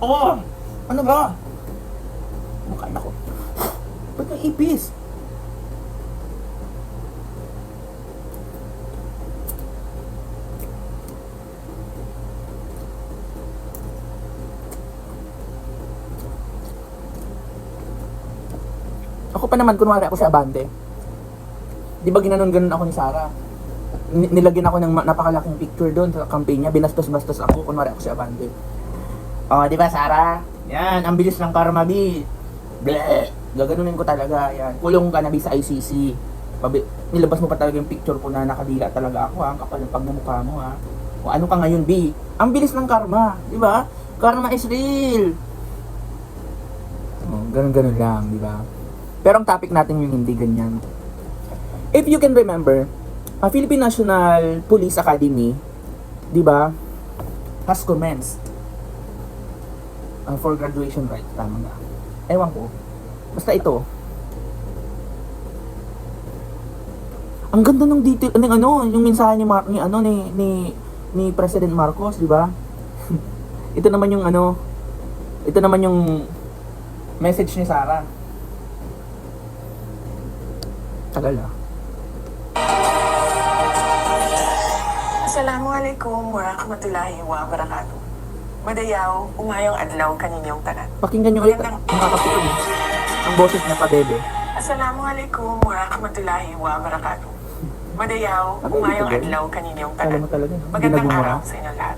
Oh! Ano ba? Makain ako. Ba't may ipis? Ako pa naman, kunwari ako si Abante. Di ba ginanon-ganon ako ni Sarah? Ni- nilagyan ako ng napakalaking picture doon sa campaign niya. Binastos-bastos ako, kunwari ako si Abante. Oh, di ba, Sarah? Yan, ang bilis ng karma, B. Bleh! Gaganunin ko talaga, yan. Kulong ka na, B, sa ICC. Pabi- nilabas mo pa talaga yung picture ko na nakadila talaga ako, ha? Ang kapal ng pagmumukha mo, ha? O ano ka ngayon, B? Ang bilis ng karma, di ba? Karma is real. Oh, ganun-ganun lang, di ba? Pero ang topic natin yung hindi ganyan. If you can remember, a Philippine National Police Academy, di ba, has commenced uh, for graduation right, tama nga. Ewan ko. Basta ito. Ang ganda ng detail, ng ano, yung mensahe ni, Mar- ni ano ni ni ni President Marcos, di ba? ito naman yung ano, ito naman yung message ni Sarah. Tagal ah. Assalamualaikum warahmatullahi wabarakatuh. Madayaw, umayong adlaw kaninyong tanan. Pakinggan nyo ulit. Nakakapikon eh. Ang boses niya pa, bebe. Assalamualaikum warahmatullahi wabarakatuh. Madayaw, Ano umayong ito, girl? adlaw kaninyong tanan. Magandang araw sa inyo lahat.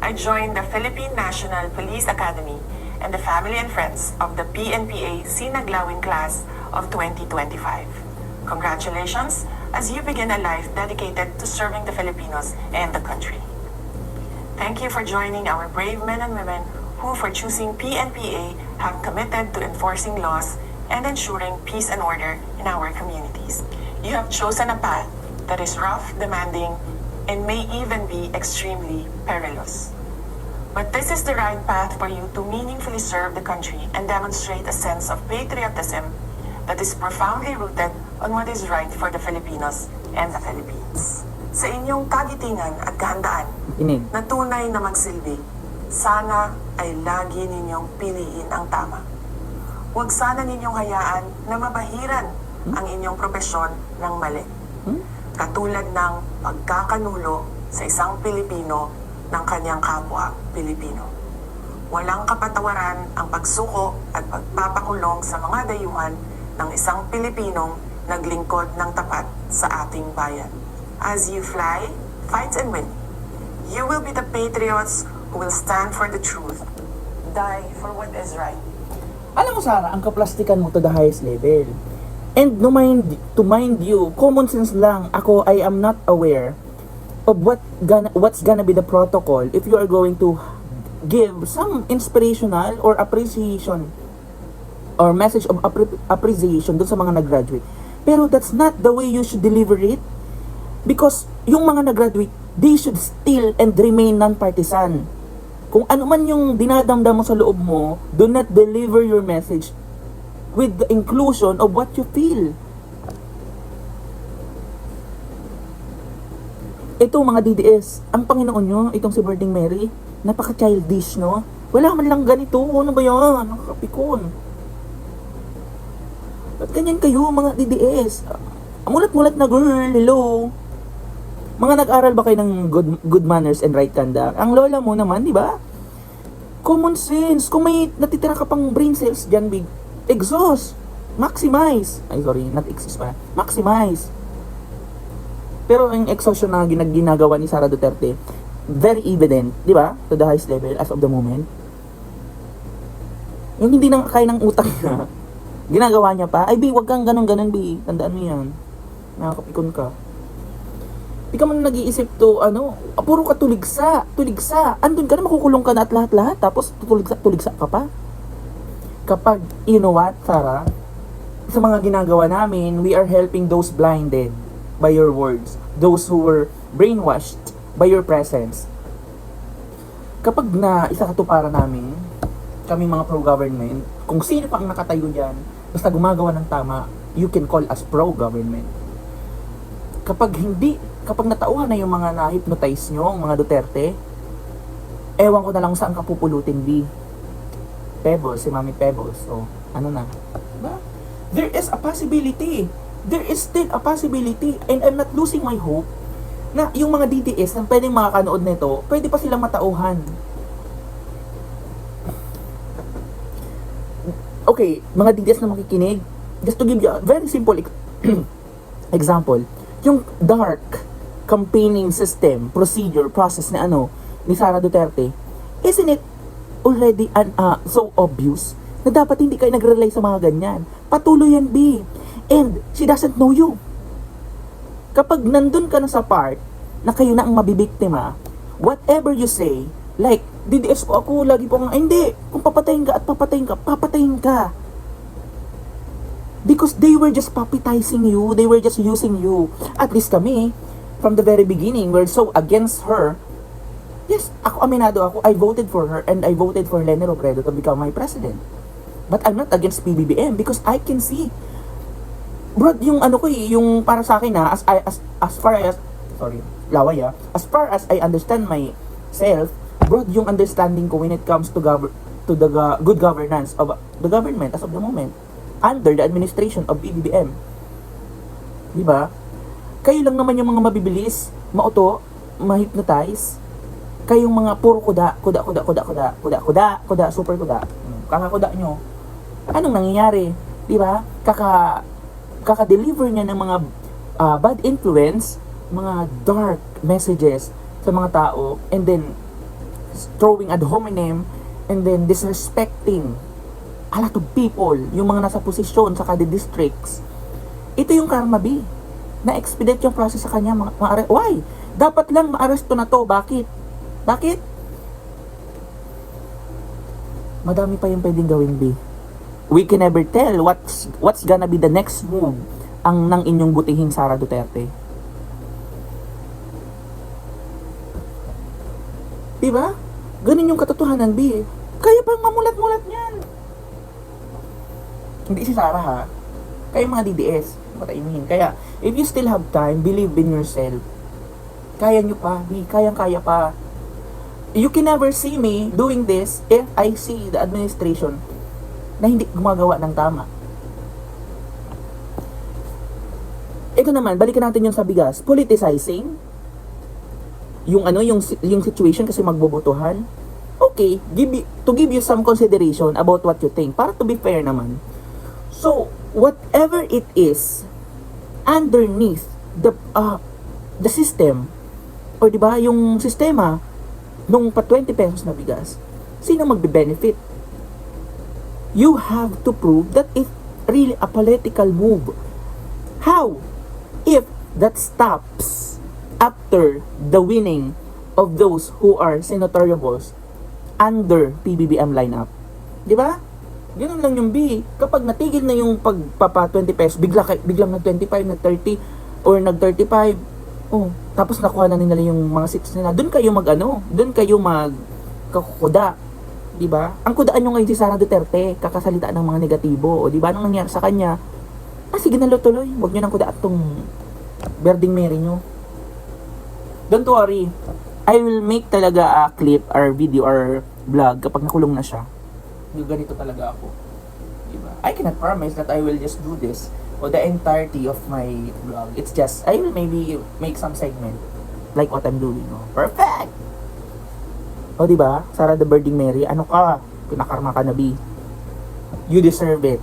I joined the Philippine National Police Academy and the family and friends of the PNPA Sinaglawin class of 2025. Congratulations as you begin a life dedicated to serving the Filipinos and the country. Thank you for joining our brave men and women who, for choosing PNPA, have committed to enforcing laws and ensuring peace and order in our communities. You have chosen a path that is rough, demanding, and may even be extremely perilous. But this is the right path for you to meaningfully serve the country and demonstrate a sense of patriotism that is profoundly rooted on what is right for the Filipinos and the Philippines. Sa inyong kagitingan at kahandaan, Inig. na tunay na magsilbi, sana ay lagi ninyong piliin ang tama. Huwag sana ninyong hayaan na mabahiran ang inyong propesyon ng mali. Katulad ng pagkakanulo sa isang Pilipino ng kanyang kapwa Pilipino. Walang kapatawaran ang pagsuko at pagpapakulong sa mga dayuhan ng isang Pilipinong naglingkod ng tapat sa ating bayan. As you fly, fight and win. You will be the patriots who will stand for the truth, die for what is right. Alam mo, Sarah, ang kaplastikan mo to the highest level. And no mind, to mind you, common sense lang, ako, I am not aware of what gonna, what's gonna be the protocol if you are going to give some inspirational or appreciation or message of appre- appreciation dun sa mga nag-graduate. Pero that's not the way you should deliver it. Because yung mga nag-graduate, they should still and remain non-partisan. Kung ano man yung dinadamdam mo sa loob mo, do not deliver your message with the inclusion of what you feel. Ito mga DDS, ang Panginoon nyo, itong si Birding Mary, napaka-childish, no? Wala man lang ganito, ano ba yan? Nakakapikon. Ba't ganyan kayo, mga DDS? Mulat-mulat na girl, hello? Mga nag-aral ba kayo ng good, good manners and right conduct? Ang lola mo naman, di ba? Common sense. Kung may natitira ka pang brain cells dyan, big, exhaust. Maximize. Ay, sorry, not exist pa. Maximize. Pero ang exhaustion na ginag ginagawa ni Sara Duterte, very evident, di ba? To the highest level as of the moment. Yung hindi nang kaya ng utang niya, ginagawa niya pa, ay, bi, wag kang ganun-ganun, bi. Tandaan mo yan. Nakakapikon ka. Di ka man nag-iisip to, ano, ah, puro ka tuligsa, tuligsa. Andun ka na, makukulong ka na at lahat-lahat, tapos tuligsa, tuligsa ka pa. Kapag, you know what, Sarah, sa mga ginagawa namin, we are helping those blinded by your words. Those who were brainwashed by your presence. Kapag na isa katuparan namin, kami mga pro-government, kung sino pa ang nakatayo dyan, basta gumagawa ng tama, you can call us pro-government. Kapag hindi, kapag natauhan na yung mga na-hypnotize nyo, ang mga Duterte, ewan ko na lang saan ka pupulutin, B. Pebbles, si Mami Pebbles. So, ano na? Diba? There is a possibility. There is still a possibility. And I'm not losing my hope na yung mga DDS na pwedeng makakanood nito, pwede pa silang matauhan. Okay, mga DDS na makikinig, just to give you a very simple ex- example, yung dark campaigning system, procedure, process na ano, ni Sara Duterte, isn't it already an, uh, so obvious na dapat hindi kayo nag-rely sa mga ganyan. Patuloy yan, B. And she doesn't know you. Kapag nandun ka na sa part na kayo na ang mabibiktima, whatever you say, like, DDS po ako, lagi po "Ay, hindi, kung papatayin ka at papatayin ka, papatayin ka. Because they were just puppetizing you, they were just using you. At least kami, from the very beginning, we're so against her. Yes, ako aminado ako, I voted for her and I voted for Lenny Robredo to become my president. But I'm not against PBBM because I can see bro, yung ano ko eh, yung para sa akin na as I as as far as sorry, laway ah, as far as I understand myself, bro, yung understanding ko when it comes to govern to the go- good governance of the government as of the moment under the administration of BBBM. Di ba? Kayo lang naman yung mga mabibilis, mauto, ma-hypnotize. Kayong mga puro kuda, kuda, kuda, kuda, kuda, kuda, kuda, kuda, super kuda. Hmm, Kakakuda nyo. Anong nangyayari? Di ba? Kaka kaka-deliver niya ng mga ah, bad influence, mga dark messages sa mga tao, and then throwing ad hominem, and then disrespecting a lot of people, yung mga nasa posisyon sa kada districts. Ito yung karma B. Na-expedite yung process sa kanya. Ma- Why? Dapat lang maaresto na to. Bakit? Bakit? Madami pa yung pwedeng gawin B we can never tell what's what's gonna be the next move ang ng inyong butihing Sara Duterte. Diba? Ganun yung katotohanan, B. Kaya pang mamulat-mulat niyan. Hindi si Sara ha. Kayo mga DDS. Mean. Kaya, if you still have time, believe in yourself. Kaya nyo pa, B. Kayang-kaya pa. You can never see me doing this if I see the administration na hindi gumagawa ng tama. Ito naman, balikan natin yung sa bigas. Politicizing. Yung ano, yung, yung situation kasi magbobotohan. Okay, give to give you some consideration about what you think. Para to be fair naman. So, whatever it is, underneath the, uh, the system, or di ba yung sistema, nung pa 20 pesos na bigas, sino magbe-benefit? you have to prove that it's really a political move. How? If that stops after the winning of those who are senatoriables under PBBM lineup. Di ba? Ganun lang yung B. Kapag natigil na yung pagpapa 20 pesos, bigla, kay- biglang nag 25, nag 30, or nag 35, oh, tapos nakuha na nila yung mga seats nila. Doon kayo mag ano, doon kayo mag kakukuda. Di ba? Ang kudaan nyo ngayon si Sara Duterte, kakasalita ng mga negatibo. Di ba? Anong nangyari sa kanya? Ah, sige na tuloy. Huwag nyo nang kudaan tong Berding Mary nyo. Don't worry. I will make talaga a clip or video or vlog kapag nakulong na siya. Ganito talaga ako. Diba? I cannot promise that I will just do this for the entirety of my vlog. It's just, I will maybe make some segment like what I'm doing. Oh. Perfect! O, di ba? Sarah the Birding Mary, ano ka? Pinakarma ka na, B. You deserve it.